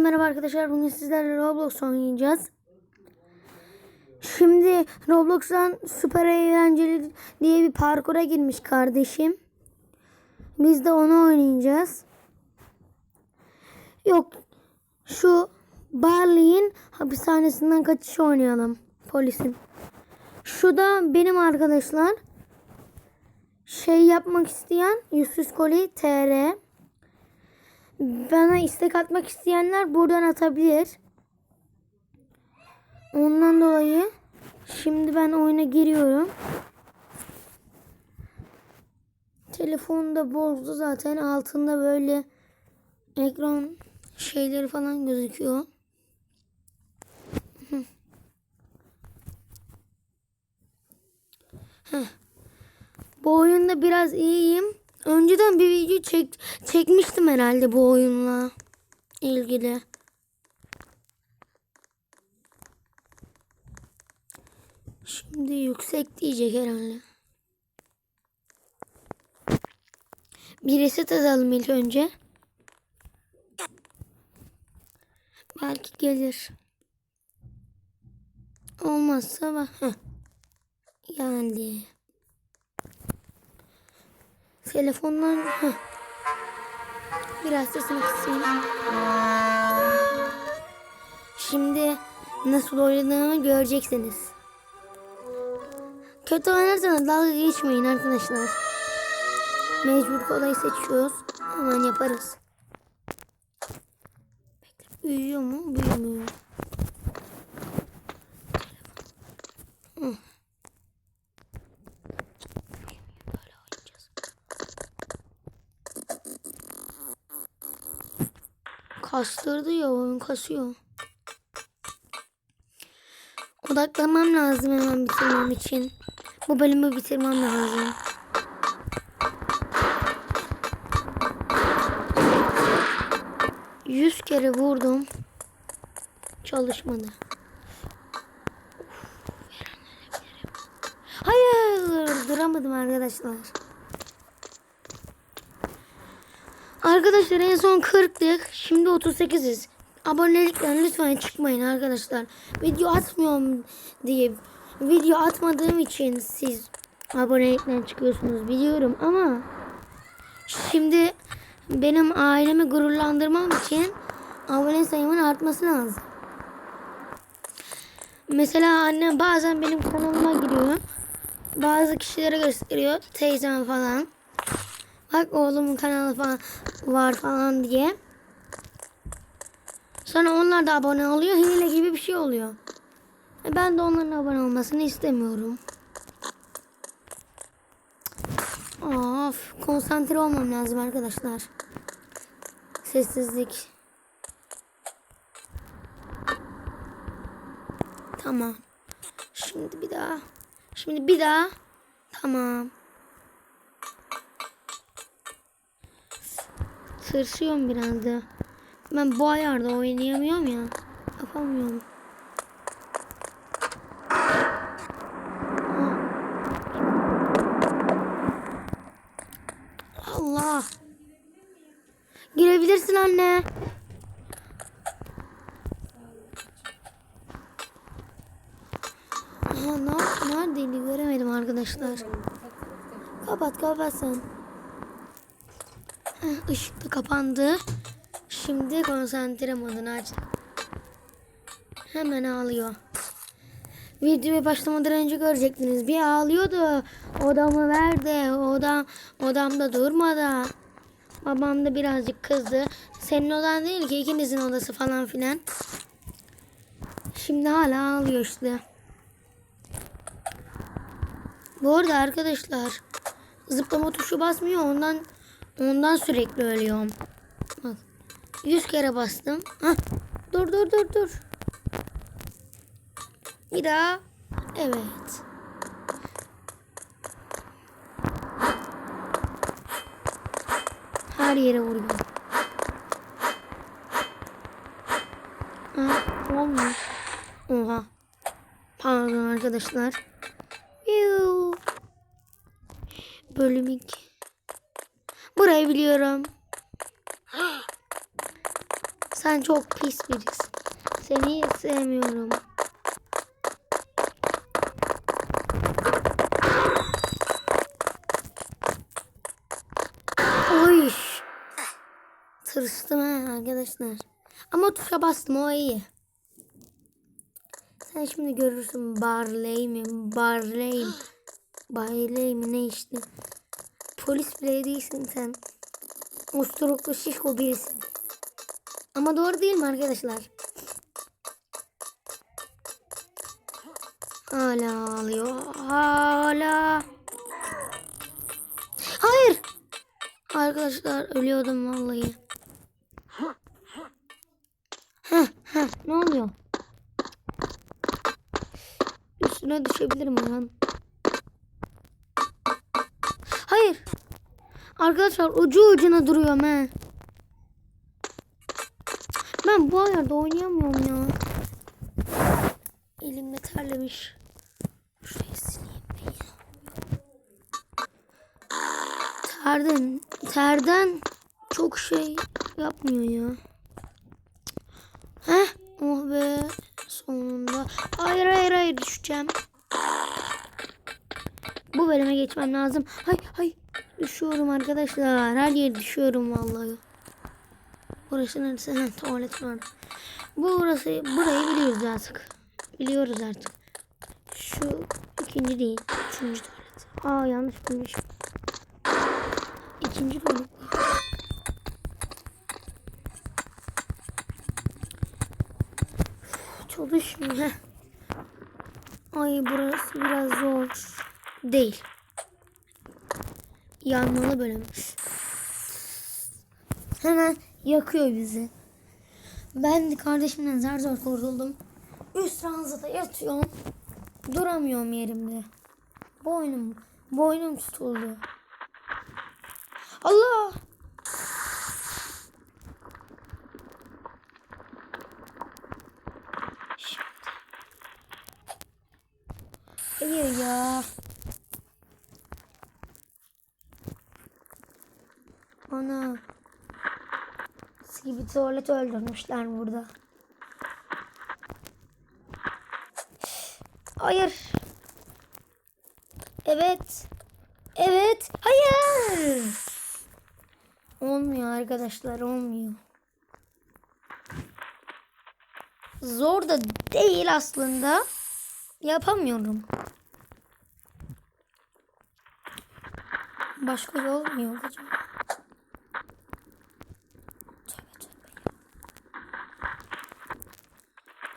Merhaba arkadaşlar. Bugün sizlerle Roblox oynayacağız. Şimdi Roblox'tan süper eğlenceli diye bir parkura girmiş kardeşim. Biz de onu oynayacağız. Yok. Şu Barley'in hapishanesinden kaçış oynayalım. Polisin. Şu da benim arkadaşlar. Şey yapmak isteyen Yusuf Koli TR. Bana istek atmak isteyenler buradan atabilir. Ondan dolayı şimdi ben oyuna giriyorum. Telefonu da bozdu zaten. Altında böyle ekran şeyleri falan gözüküyor. Bu oyunda biraz iyiyim. Önceden bir video çek, çekmiştim herhalde bu oyunla ilgili. Şimdi yüksek diyecek herhalde. Bir reset atalım ilk önce. Belki gelir. Olmazsa bak. Heh. Geldi. Telefondan heh. biraz sesini kısayım. Şimdi nasıl oynadığımı göreceksiniz. Kötü oynarsanız dalga geçmeyin arkadaşlar. Mecbur kolayı seçiyoruz. Hemen yaparız. Büyüyor mu? Büyümüyor. Kastırdı ya oyun kasıyor. Odaklanmam lazım hemen bitirmem için. Bu bölümü bitirmem lazım. Yüz kere vurdum. Çalışmadı. Hayır duramadım arkadaşlar. Arkadaşlar en son 40'tık. Şimdi 38'iz. Abonelikten lütfen çıkmayın arkadaşlar. Video atmıyorum diye video atmadığım için siz abonelikten çıkıyorsunuz biliyorum ama şimdi benim ailemi gururlandırmam için abone sayımın artması lazım. Mesela annem bazen benim kanalıma giriyor. Bazı kişilere gösteriyor. Teyzem falan. Bak oğlumun kanalı falan var falan diye. Sonra onlar da abone oluyor. Hile gibi bir şey oluyor. E Ben de onların abone olmasını istemiyorum. Of, konsantre olmam lazım arkadaşlar. Sessizlik. Tamam. Şimdi bir daha. Şimdi bir daha. Tamam. Tırsıyorum biraz da. Ben bu ayarda oynayamıyorum ya. Yapamıyorum. Allah. Girebilirsin anne. Aha, ne, neredeydi göremedim arkadaşlar. Kapat kapat sen. Heh, ışık da kapandı. Şimdi konsantre modunu açtım. Hemen ağlıyor. Videoya başlamadan önce görecektiniz. Bir ağlıyordu. Odamı verdi. Odam, odamda durmadı. Babam da birazcık kızdı. Senin odan değil ki ikinizin odası falan filan. Şimdi hala ağlıyor işte. Bu arada arkadaşlar zıplama tuşu basmıyor ondan ondan sürekli ölüyorum. Bak 100 kere bastım. Hah, dur dur dur dur. Bir daha. Evet. Her yere vuruyor. Ha, olmuyor. Oha. Pardon arkadaşlar. Bölüm 2. Burayı biliyorum. Sen çok pis birisin. Seni sevmiyorum. Oy. Tırstım ha arkadaşlar. Ama tuşa bastım o iyi. Sen şimdi görürsün Barley mi? Barley? Barley mi ne işte. Polis bile değilsin sen. Usturuklu şişko birisin. Ama doğru değil mi arkadaşlar? Hala ağlıyor. Hala. Hayır. Arkadaşlar ölüyordum vallahi. Heh, heh, ne oluyor? Üstüne düşebilirim lan. Arkadaşlar ucu ucuna duruyorum he. Ben bu ayarda oynayamıyorum ya. Elimde terlemiş. Şurayı sileyim ben ya. Terden, terden çok şey yapmıyor ya. Heh, oh be. Sonunda. Hayır hayır hayır düşeceğim. Bu bölüme geçmem lazım. Hay hay. Düşüyorum arkadaşlar. Her yere düşüyorum vallahi. Burası neresi? Ha, tuvalet var. Burası, burayı biliyoruz artık. Biliyoruz artık. Şu ikinci değil. Üçüncü tuvalet. Aa yanlış bilmişim. İkinci tuvalet. Çalışmıyor. Ay burası biraz zor. Değil. Yanmalı bölüm. Hemen yakıyor bizi. Ben de kardeşimden zar zor kurtuldum. Üst ranzada yatıyorum. Duramıyorum yerimde. Boynum, boynum tutuldu. Allah! Şimdi. Hayır ya. Gibi tuvalet öldürmüşler burada. Hayır. Evet. Evet. Hayır. Olmuyor arkadaşlar olmuyor. Zor da değil aslında. Yapamıyorum. Başka yol mu yok acaba?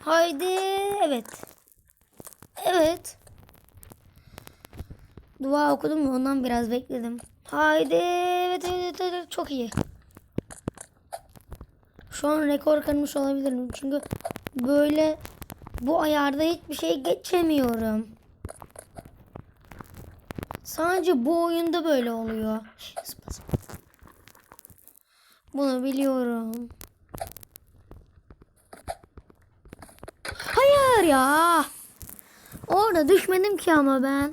Haydi evet. Evet. Dua okudum mu ondan biraz bekledim. Haydi evet evet, evet, çok iyi. Şu an rekor kırmış olabilirim çünkü böyle bu ayarda hiçbir şey geçemiyorum. Sadece bu oyunda böyle oluyor. Bunu biliyorum. Hayır ya. Orada düşmedim ki ama ben.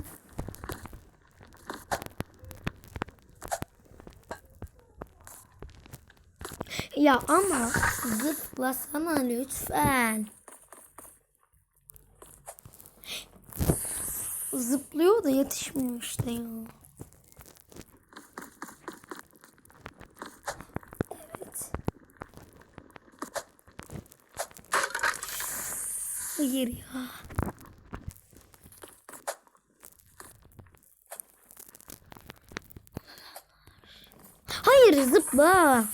Ya ama zıplasana lütfen. Zıplıyor da yetişmiyor işte ya. Evet. Hayır ya. Hayır zıpla.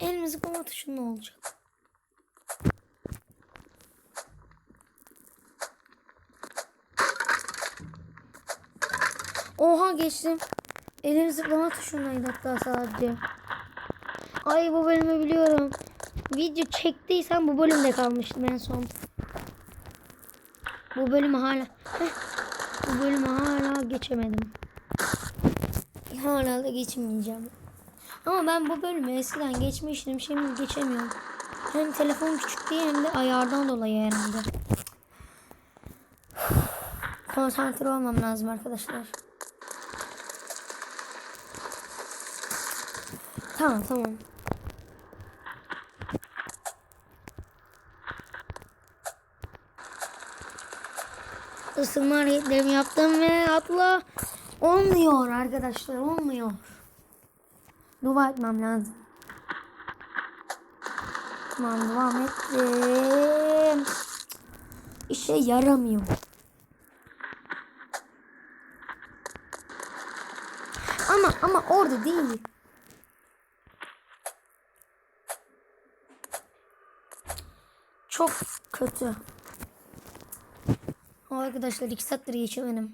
El zıplama tuşu ne olacak? Oha geçtim. Elim zıplama tuşundaydı hatta sadece. Ay bu bölümü biliyorum. Video çektiysen bu bölümde kalmıştım en son. Bu bölümü hala... Bu bölümü hala geçemedim. Hala da geçemeyeceğim. Ama ben bu bölümü eskiden geçmiştim. Şimdi geçemiyorum. Hem telefon küçük değil hem de ayardan dolayı herhalde. Konsantre olmam lazım arkadaşlar. Tamam tamam. Isınma hareketlerimi yaptım ve atla olmuyor arkadaşlar olmuyor. Dua etmem lazım. Tamam devam ettim. İşe yaramıyor. Ama ama orada değil. Çok kötü. Arkadaşlar iki saattir geçemedim.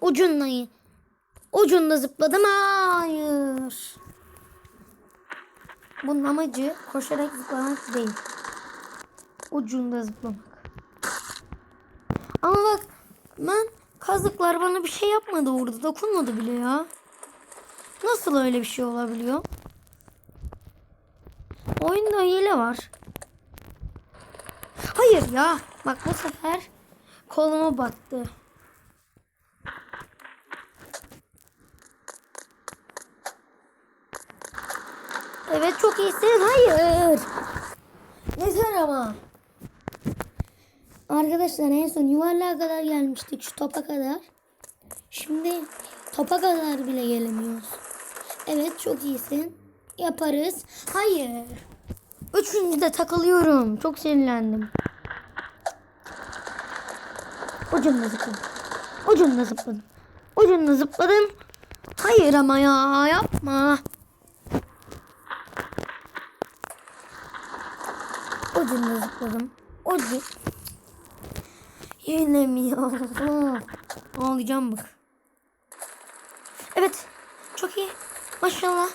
Ucunda Ucunda zıpladım. Hayır. Bunun amacı koşarak zıplamak değil. Ucunda zıplamak. Ama bak ben kazıklar bana bir şey yapmadı orada. Dokunmadı bile ya. Nasıl öyle bir şey olabiliyor? Oyunda hile var. Hayır ya. Bak bu sefer koluma battı. Evet çok iyisin. Hayır. Yeter ama. Arkadaşlar en son yuvarlığa kadar gelmiştik şu topa kadar. Şimdi topa kadar bile gelemiyoruz. Evet çok iyisin. Yaparız. Hayır. Üçüncüde takılıyorum. Çok sinirlendim. Ucunda zıpladım. Ucunda zıpladım. Ucunda zıpladım. Hayır ama ya yapma. Ucunda zıpladım. Ucu. Yenemiyorum. Ağlayacağım bak. Evet. Çok iyi. Maşallah.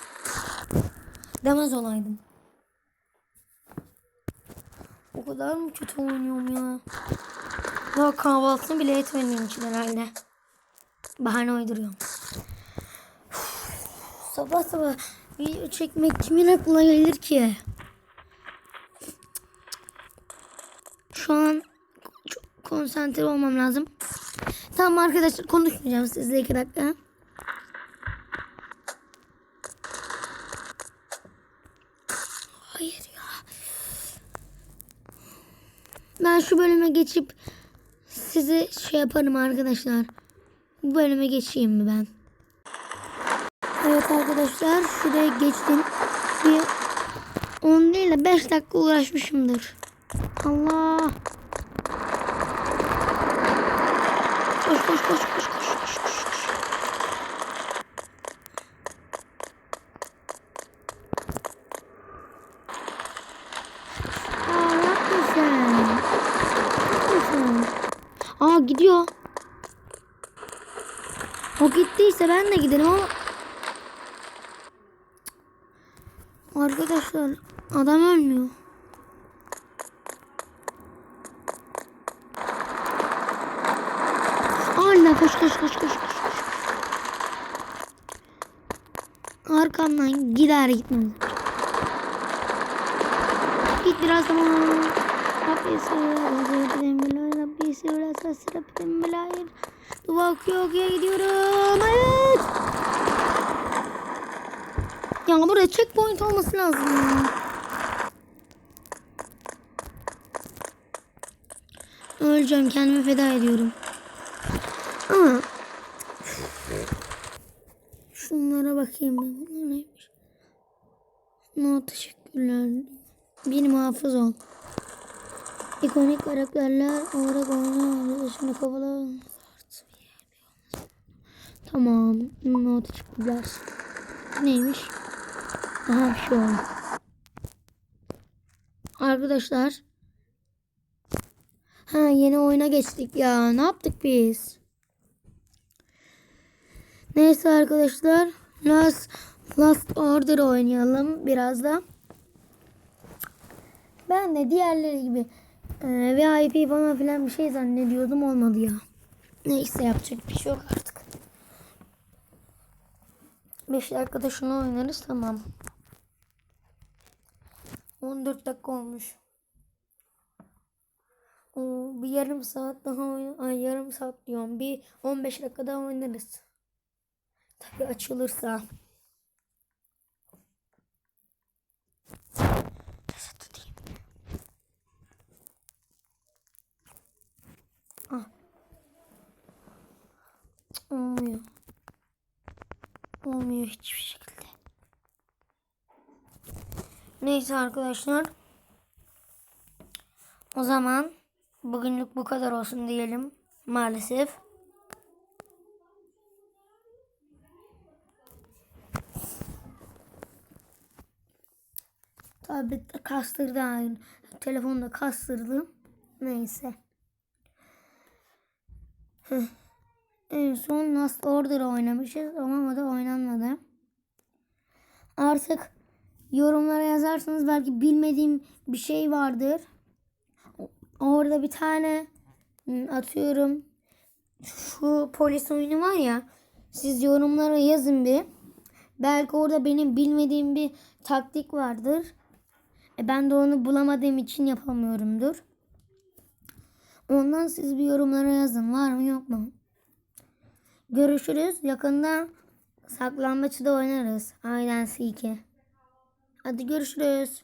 Demez olaydım. O kadar mı kötü oynuyorum ya? Daha kahvaltısını bile etmediğim için herhalde. Bahane uyduruyorum. sabah sabah video çekmek kimin aklına gelir ki? Şu an çok konsantre olmam lazım. Tamam arkadaşlar konuşmayacağım sizle iki dakika. Hayır ya. Ben şu bölüme geçip sizi şey yaparım arkadaşlar. Bu bölüme geçeyim mi ben? Evet arkadaşlar şuraya geçtim. Bir 10 değil de 5 dakika uğraşmışımdır. Allah. Koş koş koş koş. koş. Aa yapma sen. Yapma sen. Aa gidiyor. O gittiyse ben de giderim ama. Arkadaşlar adam ölmüyor. Hala koş koş koş koş koş. koş. Arkamdan gider gitmez. Git biraz zaman. Rabbi sevgilim bilayır. Rabbi sevgilim Rabbi bilayır. Dua okuyor okuyor gidiyorum. Hayır. Ya burada checkpoint olması lazım. Öleceğim kendimi feda ediyorum. Ama şunlara bakayım ben. Bunlar neymiş? No teşekkürler. Bir muhafız ol. İkonik karakterler olarak oynuyor. Şimdi kovala. Tamam. No teşekkürler. Neymiş? Aha şey oldu. Arkadaşlar. Ha yeni oyuna geçtik ya. Ne yaptık biz? Neyse arkadaşlar. Last, Last Order oynayalım biraz da. Ben de diğerleri gibi e, VIP falan filan bir şey zannediyordum olmadı ya. Neyse yapacak bir şey yok artık. 5 dakikada şunu oynarız tamam. 14 dakika olmuş. Oo, bir yarım saat daha Ay, yarım saat diyorum. Bir 15 dakika daha oynarız. Tabii açılırsa. Nasıl tutayım? Olmuyor hiçbir şekilde. Neyse arkadaşlar. O zaman bugünlük bu kadar olsun diyelim. Maalesef. Tablette kastırdı aynı. Telefonda kastırdı. Neyse. En son Last Order oynamışız ama o da oynanmadı. Artık yorumlara yazarsanız belki bilmediğim bir şey vardır. Orada bir tane atıyorum şu polis oyunu var ya siz yorumlara yazın bir. Belki orada benim bilmediğim bir taktik vardır. E ben de onu bulamadığım için yapamıyorumdur. Ondan siz bir yorumlara yazın. Var mı yok mu? Görüşürüz. Yakında saklambaçı da oynarız. Aynen 2. Hadi görüşürüz.